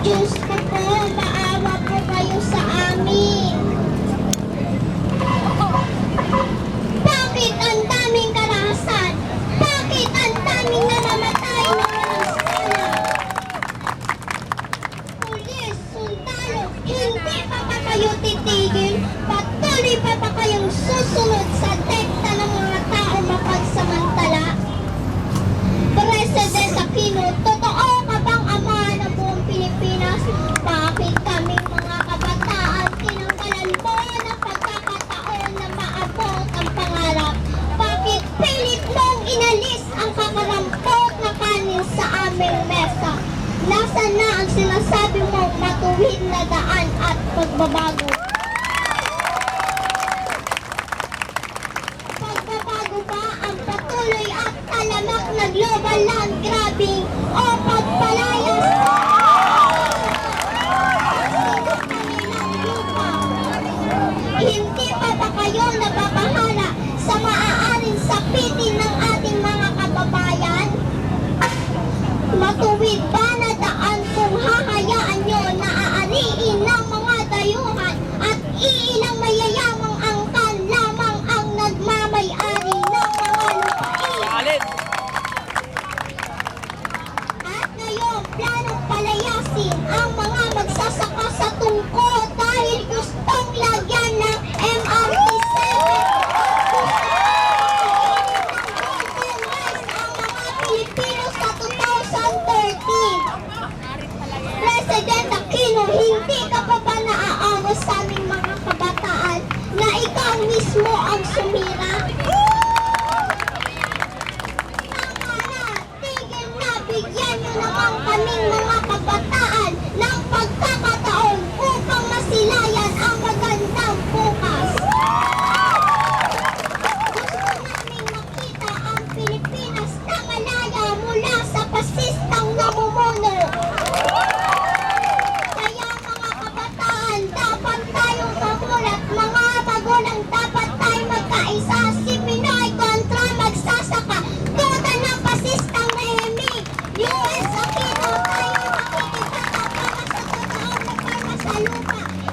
Diyos ko po, maawa po kayo sa amin. Bakit ang daming karahasan? Bakit ang daming nanamatay na karahasan? Pulis, sundalo, hindi pa ba kayo titigil? Patuloy pa ba kayong susunod sa tayo? sabihin na daan at pagbabago. Pagbabago pa ang patuloy at talamak na global land grabbing o pagpalayas. Hindi pa ba kayong nababahala sa maaaring sapitin ng ating mga kababayan? Matuwid ba na small and lupa.